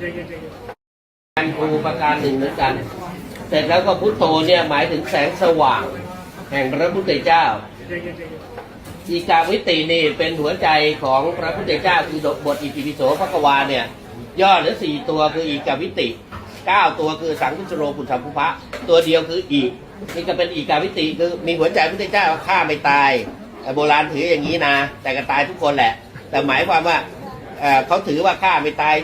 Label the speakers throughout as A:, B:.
A: การครูประการหนึ่งเหมือนกัน เสร็จแล้วก็พุทโธเนี่ยหมายถึงแสงสว่าง แห่งพระพุทธเจ้าอีกาวิตินี่เป็นหัวใจของพระพุทธเจ้าคือบทอิติปิโสพระกวาเนี่ย ย่อเหลือสี่ตัวคืออีกาวิติเก้าตัวคือสังคุชโรปุถะภุพะตัวเดียวคืออีกนี่ก็เป็นอีกาวิติคือมีหัวใจพระพุทธเจ้าฆ่าไม่ตายโบราณถืออย่างนี้นะ แต่ก็ตายทุกคนแหละ แต่หมายความว่า เอ่อเขาถือว่าฆ่าไม่ตาย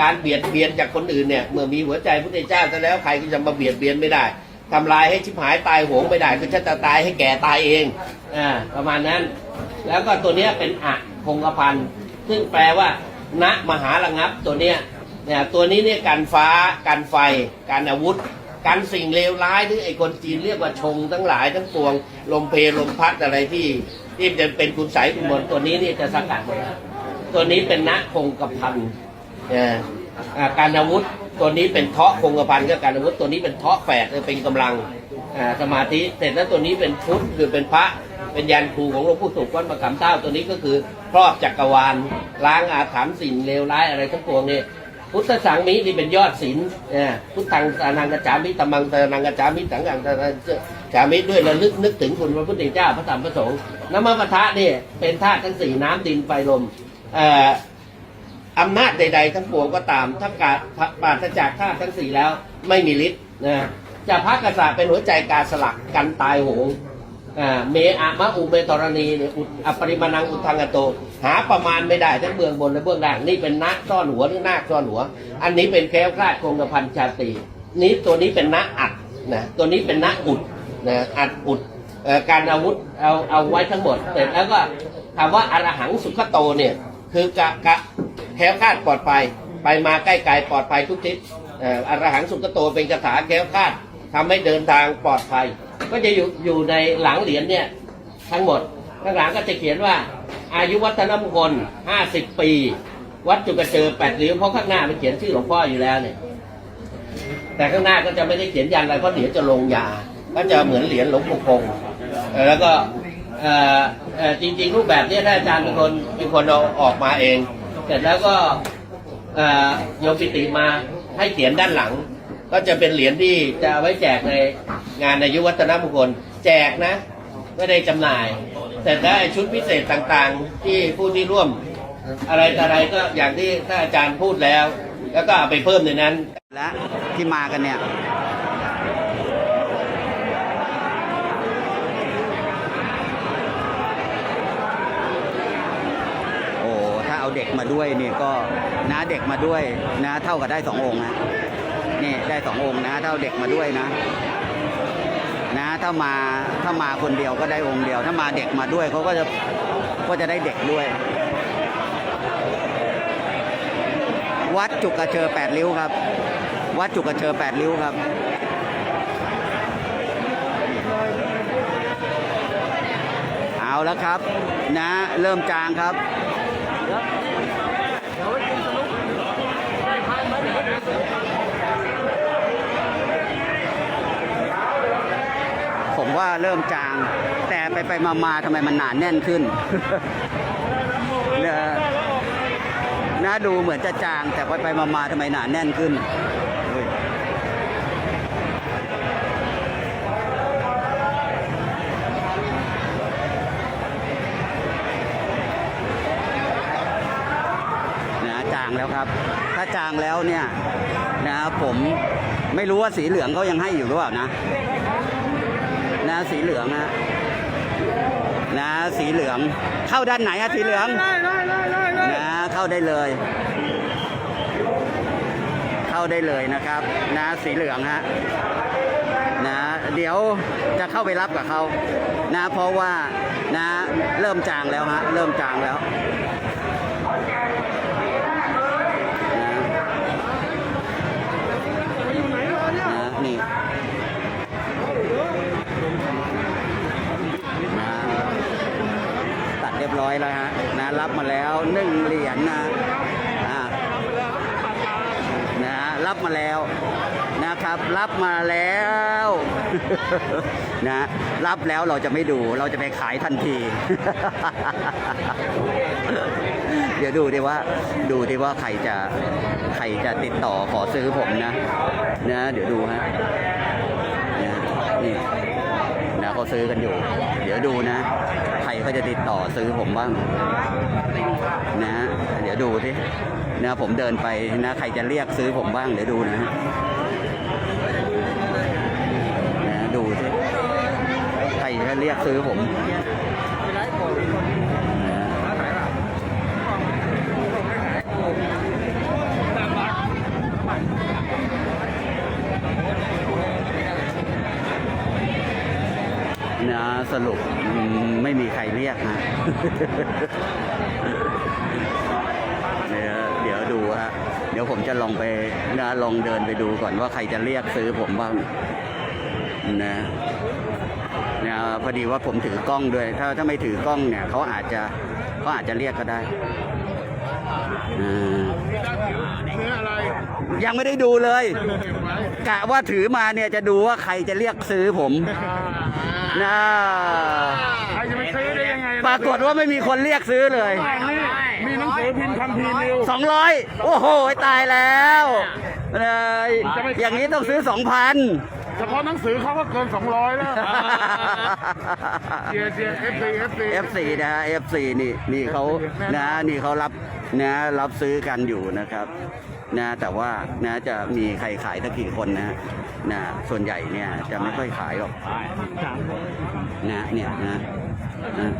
A: การเบียดเบียนจากคนอื่นเนี่ยเมื่อมีหัวใจพระเจ้าซะแล้วใครก็จะมาเบียดเบียนไม่ได้ทำลายให้ชิบหายตายโหงไม่ได้คือจะตายให้แก่ตายเองอ่าประมาณนั้น แล้วก็ตัวเนี้ยเป็นอะคงกระพันซึ่งแปลว่าณมหาระงับตัวเนี้ยเนี่ยตัวนี้เนี่ยการฟ้าการไฟการอาวุธการสิ่งเลวร้ายที่ไอ้คนจีนเรียกว่าชงทั้งหลายทั้งปวงลมเพลลมพัดอะไรที่ที่จะเป็นคุณใสยคุณมนต์ตัวนี้เนี่ยจะสกัดหมด ตัวนี้เป็นณคงกระพันการอาวุธตัวนี้เป็นเทาะคงกระพันก็การอาวุธตัวนี้เป็นเทาะแฝดเป็นกำลังสมาธิเสร็จแล้วตัวนี้เป็นพุทธคือเป็นพระเป็นยันครูของหลวงปู่สุขวัดมะขามเต้าตัวนี้ก็คือครอบจักรวาลล้างอาถรรพ์สิ่งเลวร้ายอะไรทั้งปวงเนี่ยพุทธสังมินี่เป็นยอดศีลเนี่ยพุทธังสานังกัจจามิตมังสานังกัจจามิสังฆังสานังกัจจามิด้วยระลึกนึกถึงคุณพระพุทธเจ้าพระธรรมพระสงฆ์น้ำมันปะทะเนี่ยเป็นธาตุทั้งสี่น้ำดินไฟลม อ่ออำนาจใด ๆ ทั้งปวงก็ตามถ้ากาปราศจากธาตุทั้งสี่แล้วไม่มีฤทธิ์นะจะพักกษาเป็นหัวใจการสลักกันตายโหงอ่าเมอะมะอุเมตรณีเนี่ยอุดอปริมาณังอุทังกโต หาประมาณไม่ได้ทั้งเบื้องบนและเบื้องล่างนี่เป็นนักซ่อนหัวหรือนาคซ่อนหัว อันนี้เป็นแคล้วคลาดคงกระพันชาตรีนี้ตัวนี้เป็นนักอัดนะตัวนี้เป็นนักอุดนะอัดอุดการอาวุธเอาเอาไว้ทั้งหมดเสร็จแล้วก็ถามว่าอรหังสุขโตเนี่ย คือกะกะแคล้วคลาดปลอดภัยไปมาใกล้ไกลปลอดภัยทุกทิศอรหังสุขโตเป็นคาถาแคล้วคลาดทำให้เดินทางปลอดภัย ก็จะอยู่อยู่ในหลังเหรียญเนี่ยทั้งหมดข้างหลังก็จะเขียนว่า อายุวัฒนมงคล50 ปี วัดจุกระเจอแปดเหรียญเพราะข้างหน้ามันเขียนชื่อหลวงพ่ออยู่แล้วเนี่ยแต่ข้างหน้าก็จะไม่ได้เขียนยันอะไรเพราะเดี๋ยวจะลงยา ก็จะเหมือนเหรียญหลวงปู่คงแล้วก็เออ จริง ๆ รูปแบบเนี้ท่านอาจารย์เป็นคนเป็นคนเอาออกมาเอง เสร็จแล้วก็เอ่อโยมปิติมาให้เขียนด้านหลัง ก็จะเป็นเหรียญที่จะเอาไว้แจกในงานอายุวัฒนมงคลแจกนะไม่ได้จำหน่าย แต่ได้ชุดพิเศษต่างๆ ที่ผู้ที่ร่วม อะไรออะไรก็อย่างที่ท่านอาจารย์พูดแล้ว แล้วก็เอาไปเพิ่มในนั้น
B: และที่มากันเนี่ย โอ้ถ้าเอาเด้วยนี่ก็นะเด็กมาด้วยนะเท่ากับได้สององค์นะนี่ได้สององค์นะถ้าเอาเด็กมาด้วยนะ นะถ้ามาถ้ามาคนเดียวก็ได้องค์เดียว ถ้ามาเด็กมาด้วยเขาก็จะก็จะได้เด็กด้วย วัดจุกกระเชอแปดริ้วครับ วัดจุกกระเชอแปดริ้วครับเอาแล้วครับ นะเริ่มจางครับ ว่าเริ่มจาง แต่ไปไปมามาทำไมมันหนาแน่นขึ้นเนี่ยนะดูเหมือนจะจาง แต่ไปไปมามาทำไมหนาแน่นขึ้นเฮ้ยจางแล้วครับ ถ้าจางแล้วเนี่ยนะผมไม่รู้ว่าสีเหลืองเขายังให้อยู่หรือเปล่านะ นะ สีเหลืองนะนะสีเหลือง เข้าด้านไหนอะสีเหลืองนะเข้าได้เลย เข้าได้เลยนะครับ นะสีเหลืองฮะนะเดี๋ยวจะเข้าไปรับกับเขานะเพราะว่านะเริ่มจางแล้วฮะเริ่มจางแล้วนะนะนี่นะ ตัดเรียบร้อยแล้วฮะนะ รับมาแล้วหนึ่งเหรียญนะนะรับมาแล้วนะครับ รับมาแล้วนะรับแล้วเราจะไม่ดูเราจะไปขายทันที เดี๋ยวดูดิว่าดูดิว่าใครจะใครจะติดต่อขอซื้อผมนะนะเดี๋ยวดูฮะนะนี่นะเขาซื้อกันอยู่ เดี๋ยวดูนะ ใครเขาจะติดต่อซื้อผมบ้างนะฮะเดี๋ยวดูที่นะผมเดินไปนะใครจะเรียกซื้อผมบ้างเดี๋ยวดูนะนะดูที่ใครจะเรียกซื้อผม นะสรุปไม่มีใครเรียกฮะเดี๋ยวดูฮะเดี๋ยวผมจะลองไปนะลองเดินไปดูก่อนว่าใครจะเรียกซื้อผมบ้างนะนะพอดีว่าผมถือกล้องด้วย ถ้าถ้าไม่ถือกล้องเนี่ยเขาอาจจะเขาอาจจะเรียกก็ได้ยังไม่ได้ดูเลย กะว่าถือมาเนี่ยจะดูว่าใครจะเรียกซื้อผม นะ
C: ใครจะไปซื้อได้ยังไง
B: ปรากฏว่าไม่มีคนเรียกซื้อเลย
C: นี่มีหนังสือพิมพ์คำพีร์นิว
B: สองร้อยโอ้โหตายแล้วเอ้ยอย่างนี้ต้องซื้อสองพัน
C: เฉพาะหนังสือเขาก็เกิน 200 แล้วเจียเจียเอฟซีเอฟซี
B: F4 นะฮะ F4 นี่นี่เขานะนี่เขารับนะรับซื้อกันอยู่นะครับ นะแต่ว่านะจะมีใครขายสักกี่คนนะนะส่วนใหญ่เนี่ยจะไม่ค่อยขายหรอกนะเนี่ยนะนะ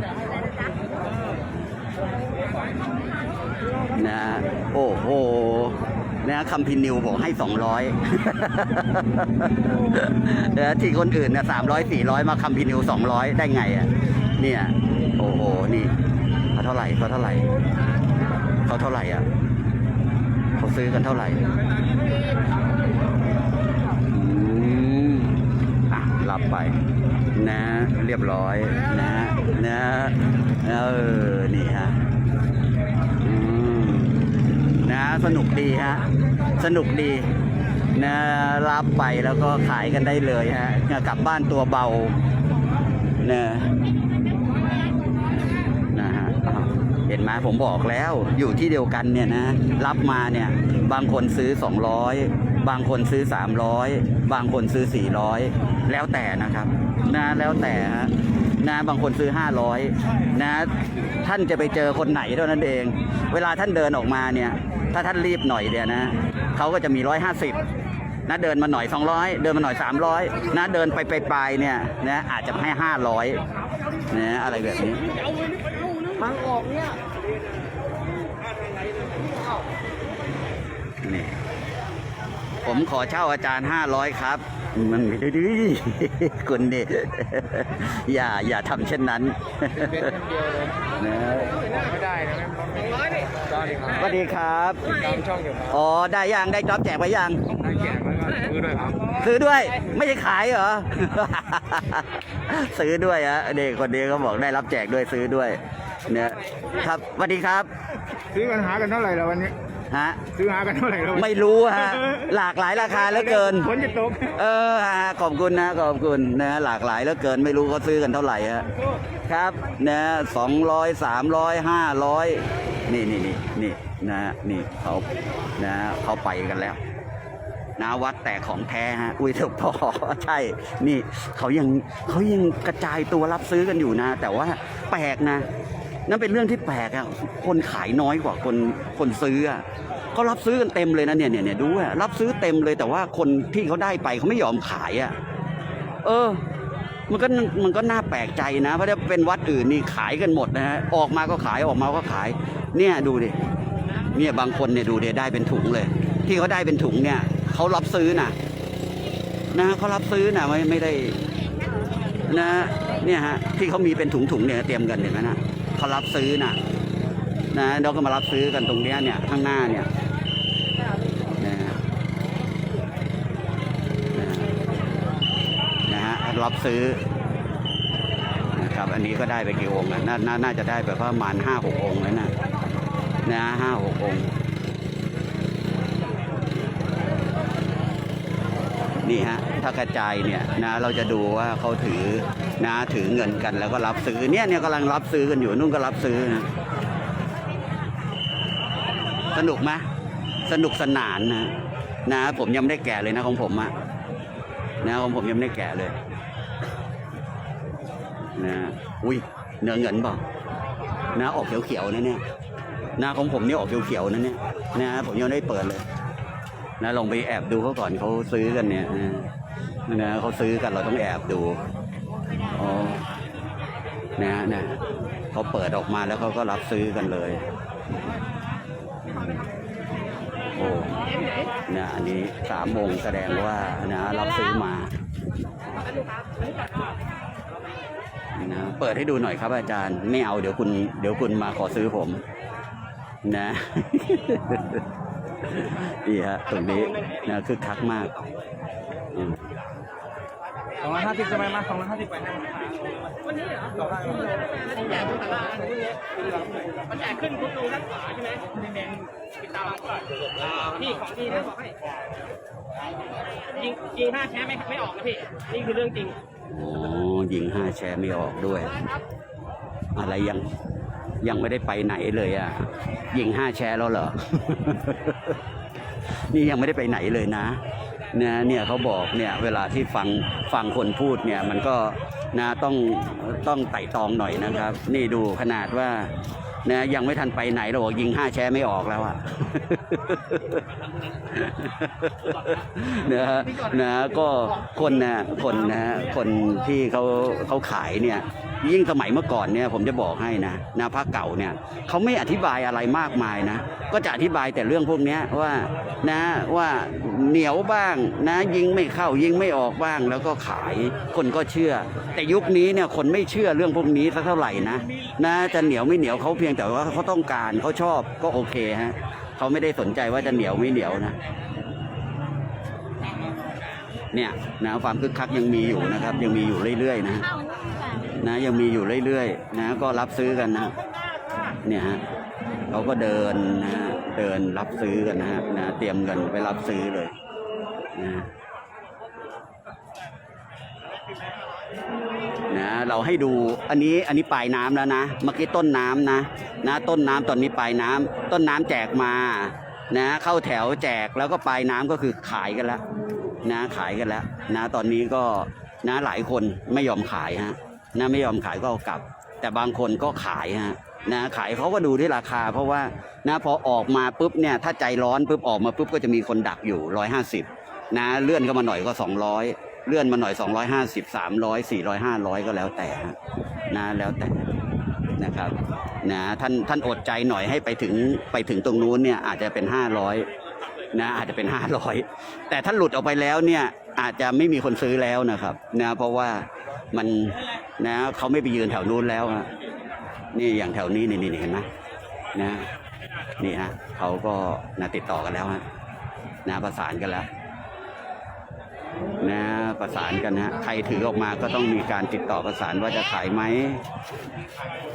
B: นะโอ้โหนะคำพินิวบอกให้สองร้อยนะที่คนอื่นนะสามร้อยสี่ร้อยมาคำพินิวสองร้อยได้ไงอะเนี่ย โอ้โห นี่เขาเท่าไหร่เขาเท่าไหร่เขาเท่าไหร่อะ เขาซื้อกันเท่าไหร่อืมอะรับไป นะ เรียบร้อย นะ นะเออนี่ฮะอืมนะสนุกดีฮะ สนุกดีนะรับไปแล้วก็ขายกันได้เลยฮะกลับบ้านตัวเบานะนะ เห็นไหมผมบอกแล้วอยู่ที่เดียวกันเนี่ยนะ รับมาเนี่ยบางคนซื้อ 200 บางคนซื้อ 300 บางคนซื้อ 400 แล้วแต่นะครับนะแล้วแต่ฮะนะบางคนซื้อ 500 นะ ท่านจะไปเจอคนไหนเท่านั้นเอง เวลาท่านเดินออกมาเนี่ย ถ้าท่านรีบหน่อยเดียนะเขาก็จะมี 150นะเดินมาหน่อย 200 เดินมาหน่อย 300 นะเดินไปไปลายเนี่ยนะอาจจะให้ 500นะอะไรแบบนี้ นี่ผมขอเช่าอาจารย์500ครับ มันไม่ได้ดีคุณนี่อย่าอย่าทำเช่นนั้นนะ
C: ไม่ได้นะได้ครับ
B: สวัสดีครับ
C: ตามช่องอยู่ครับ
B: อ๋อได้ยังได้จ็อบแจกไปยัง
C: ได้แจกแล้วก็ซื้อด้วยครับ
B: ซื้อด้วยไม่ใช่ขายเหรอ ซื้อด้วยฮะเด็กคนนี้เขาบอกได้รับแจกด้วยซื้อด้วย เนี่ยครับสวัสดีครับ
C: ซื้อกันหากันเท่าไหร่แล้ววันนี้
B: ฮะ
C: ซื้อหากันเท่าไหร่แล้ววันนี้
B: ไม่รู้ฮะหลากหลายราคาเหลือเกิน
C: ฝนจะตก
B: เออฮะขอบคุณนะขอบคุณนะหลากหลายเหลือเกินไม่รู้เขาซื้อกันเท่าไหร่ฮะครับนะสองร้อยสามร้อยห้าร้อยนี่นี่นี่นี่นะนี่เขานะเขาไปกันแล้วนะวัดแต่ของแท้ฮะอุ้ยเถอะพอใช่ นี่เขายังเขายังกระจายตัวรับซื้อกันอยู่นะ แต่ว่าแปลกนะ นั่นเป็นเรื่องที่แปลกอะคนขายน้อยกว่าคนคนซื้ออะเขารับซื้อกันเต็มเลยนะเนี่ยเนี่ยเนี่ยดูอะรับซื้อเต็มเลยแต่ว่าคนที่เขาได้ไปเขาไม่ยอมขายอะเออ มันก็มันก็น่าแปลกใจนะ เพราะถ้าเป็นวัดอื่นนี่ขายกันหมดนะฮะออกมาก็ขายออกมาก็ขาย เนี่ยดูดิเนี่ยบางคนเนี่ยดูเดี๋ยได้เป็นถุงเลย ที่เขาได้เป็นถุงเนี่ยเขารับซื้อนะนะเขารับซื้อนะไม่ไม่ได้นะเนี่ยฮะที่เขามีเป็นถุงๆเนี่ยเตรียมกันเห็นไหมนะ เขารับซื้อนะนะเราก็มารับซื้อกันตรงเนี้ยเนี่ยข้างหน้าเนี่ยนะฮะนะฮะรับซื้อนะครับอันนี้ก็ได้ไปกี่องค์นะนานาน่าจะได้ไปประมาณห้าหกองค์แล้วนะนะห้าหกองค์นี่ฮะถ้ากระจายเนี่ยนะเราจะดูว่าเขาถือ นะถือเงินกันแล้วก็รับซื้อเนี่ยเนี่ยกำลังรับซื้อกันอยู่นู่นก็รับซื้อนะสนุกไหมสนุกสนานนะนะผมยังไม่ได้แก่เลยนะของผมอะนะของผมยังไม่ได้แก่เลยนะอุ้ยเนื้อเงินเปล่านะออกเขียวๆนะเนี่ยนะของผมนี่ออกเขียวๆนะเนี่ยนะผมยังได้เปิดเลยนะลองไปแอบดูเขาก่อนเขาซื้อกันเนี่ยนะนะเขาซื้อกันเราต้องแอบดู นะนะเขาเปิดออกมาแล้วเขาก็รับซื้อกันเลยโอ้นะอันนี้สามโมงแสดงว่านะรับซื้อมานะเปิดให้ดูหน่อยครับอาจารย์ ไม่เอาเดี๋ยวคุณเดี๋ยวคุณมาขอซื้อผม นะนี่ฮะตรงนี้นะคึกคักมากอืม
C: สองร้อยห้าสิบใช่ไหมมาสองร้อยห้าสิบไปให้
D: มันแจกขึ้นคุณดูด้านขวาใช่ไหมแดงๆปิดตาหลังก่อนพี่ของพี่นะบอกให้ยิงยิงห้าแชมป์ไม่ไม่ออกนะพี่ นี่คือเรื่องจริง
B: โอ้ยิงห้าแชร์ไม่ออกด้วย อะไรยังยังไม่ได้ไปไหนเลยอะ ยิงห้าแชร์แล้วเหรอ นี่ยังไม่ได้ไปไหนเลยนะ นะเนี่ยเขาบอกเนี่ยเวลาที่ฟังฟังคนพูดเนี่ยมันก็นะต้องต้องไต่ตองหน่อยนะครับ นี่ดูขนาดว่านะยังไม่ทันไปไหนเราบอกยิงห้าแชร์ไม่ออกแล้วอะนะนะก็คนนะคนนะคนที่เขาเขาขายเนี่ย ยิ่งสมัยเมื่อก่อนเนี่ยผมจะบอกให้นะนะพระเก่าเนี่ยเขาไม่อธิบายอะไรมากมายนะ ก็จะอธิบายแต่เรื่องพวกนี้ว่านะว่าเหนียวบ้างนะยิงไม่เข้ายิงไม่ออกบ้างแล้วก็ขายคนก็เชื่อ แต่ยุคนี้เนี่ยคนไม่เชื่อเรื่องพวกนี้สักเท่าไหร่นะนะจะเหนียวไม่เหนียวเขาเพียงแต่ว่าเขาต้องการเขาชอบก็โอเคฮะเขาไม่ได้สนใจว่าจะเหนียวไม่เหนียวนะเนี่ยนะความคึกคักยังมีอยู่นะครับ ยังมีอยู่เรื่อยๆนะ นะยังมีอยู่เรื่อยๆนะ ก็รับซื้อกันนะ เนี่ยฮะเขาก็เดินนะเดินรับซื้อกันนะฮะนะเตรียมเงินไปรับซื้อเลยนะนะเราให้ดูอันนี้อันนี้ปลายน้ำแล้วนะเมื่อกี้ต้นน้ำนะนะ ต้นน้ำตอนนี้ปลายน้ำต้นน้ำแจกมานะ เข้าแถวแจกแล้วก็ปลายน้ำก็คือขายกันแล้วนะขายกันแล้วนะ ตอนนี้ก็นะหลายคนไม่ยอมขายฮะ นะไม่ยอมขายก็เอากลับ แต่บางคนก็ขายฮะนะขายเขาก็ดูที่ราคา เพราะว่านะพอออกมาปุ๊บเนี่ยถ้าใจร้อนปุ๊บออกมาปุ๊บก็จะมีคนดักอยู่ร้อยห้าสิบนะเลื่อนเข้ามาหน่อยก็สองร้อยเลื่อนมาหน่อยสองร้อยห้าสิบสามร้อยสี่ร้อยห้าร้อยก็แล้วแต่นะแล้วแต่นะครับนะท่านท่านอดใจหน่อยให้ไปถึงไปถึงตรงนู้นเนี่ยอาจจะเป็นห้าร้อยนะอาจจะเป็นห้าร้อยแต่ถ้าหลุดออกไปแล้วเนี่ยอาจจะไม่มีคนซื้อแล้วนะครับนะเพราะว่า มันนะเขาไม่ไปยืนแถวนู้นแล้วฮะนี่อย่างแถวนี้นี่นี่เห็นไหมนะนี่ฮะเขาก็นะติดต่อกันแล้วฮะนะประสานกันแล้วนะประสานกันฮะใครถือออกมาก็ต้องมีการติดต่อประสานว่าจะขายไหม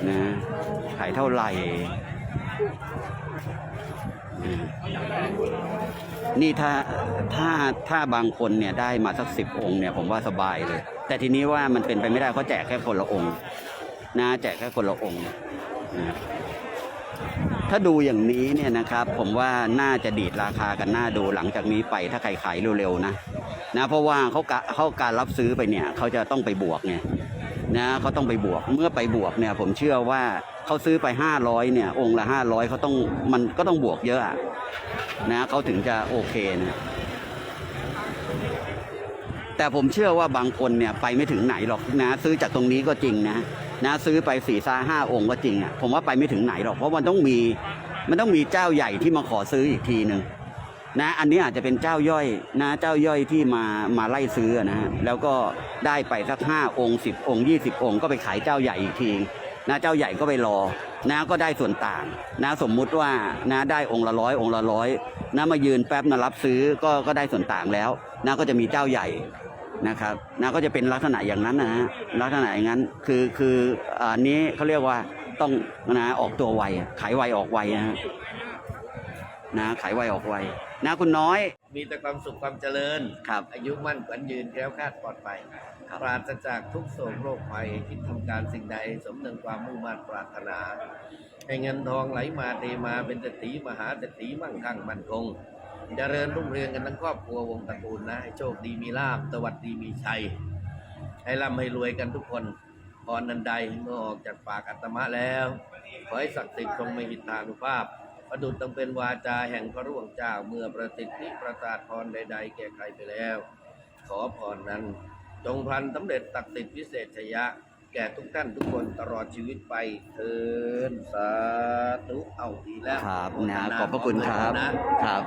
B: นะขายเท่าไหร่ นี่ถ้าถ้าถ้าบางคนเนี่ยได้มาสักสิบองค์เนี่ยผมว่าสบายเลย แต่ทีนี้ว่ามันเป็นไปไม่ได้เขาแจกแค่คนละองค์นะแจกแค่คนละองค์นะถ้าดูอย่างนี้เนี่ยนะครับ ผมว่าน่าจะดีดราคากันน่าดูหลังจากนี้ไปถ้าใครขายเร็วๆนะนะเพราะว่าเขากะเขาการรับซื้อไปเนี่ยเขาจะต้องไปบวกไงนะเขาต้องไปบวกเมื่อไปบวกเนี่ยผมเชื่อว่าเขาซื้อไปห้าร้อยเนี่ยองค์ละห้าร้อยเขาต้องมันก็ต้องบวกเยอะอะนะเขาถึงจะโอเคนะ แต่ผมเชื่อว่าบางคนเนี่ยไปไม่ถึงไหนหรอกนะ ซื้อจากตรงนี้ก็จริงนะนะซื้อไปสี่ซาห้าองค์ก็จริงอะผมว่าไปไม่ถึงไหนหรอกเพราะมันต้องมีมันต้องมีเจ้าใหญ่ที่มาขอซื้ออีกทีหนึ่งนะอันนี้อาจจะเป็นเจ้าย่อยนะเจ้าย่อยที่มามาไล่ซื้อนะฮะแล้วก็ได้ไปสักห้าองค์สิบองค์ยี่สิบองค์ก็ไปขายเจ้าใหญ่อีกทีนะเจ้าใหญ่ก็ไปรอนะก็ได้ส่วนต่างนะสมมุติว่านะได้องค์ละร้อยองค์ละร้อยนะมายืนแป๊บนะรับซื้อก็ก็ได้ส่วนต่างแล้วนะก็จะมีเจ้าใหญ่ นะครับนะก็จะเป็นลักษณะอย่างนั้นนะฮะลักษณะอย่างนั้นคือคืออันนี้เขาเรียกว่าต้องนะออกตัวไวอะขายไวออกไวนะฮะนะขายไวออกไวนะคุณน้อย
A: มีแต่ความสุขความเจริญ
B: ครับ
A: อายุมั่นขวัญยืนแคล้วคลาดปลอดภัย
B: ครับ
A: ปราศจากทุกโศกโรคภัยคิดทำการสิ่งใดสมดังความมุ่งมั่นปรารถนาให้เงินทองไหลมาเทมาเป็นเศรษฐีมหาเศรษฐีมั่งคั่งมั่นคง เจริญรุ่งเรืองกันทั้งครอบครัววงตระกูลนะให้โชคดีมีลาบสวัสดีมีชัย ให้ร่ำให้รวยกันทุกคนพรนันใดเมื่อออกจากปากอัตมะแล้ว ขอให้ศักดิ์สิทธิ์ทรงมีหิทธานุภาพ ประดุจต้องเป็นวาจาแห่งพระร่วงเจ้าเมื่อประสิทธิประสาทพรใด ๆ แก่ใครไปแล้ว ขอพรนั้น จงพลันสำเร็จตักสิทธิพิเศษชยะ แก่ทุกท่านทุกคนตลอดชีวิตไปเทินสาธุเอาดีแล้ว
B: ครับนะ
A: โมทา
B: ขอบพระคุณครับ
A: นะ
B: ครับ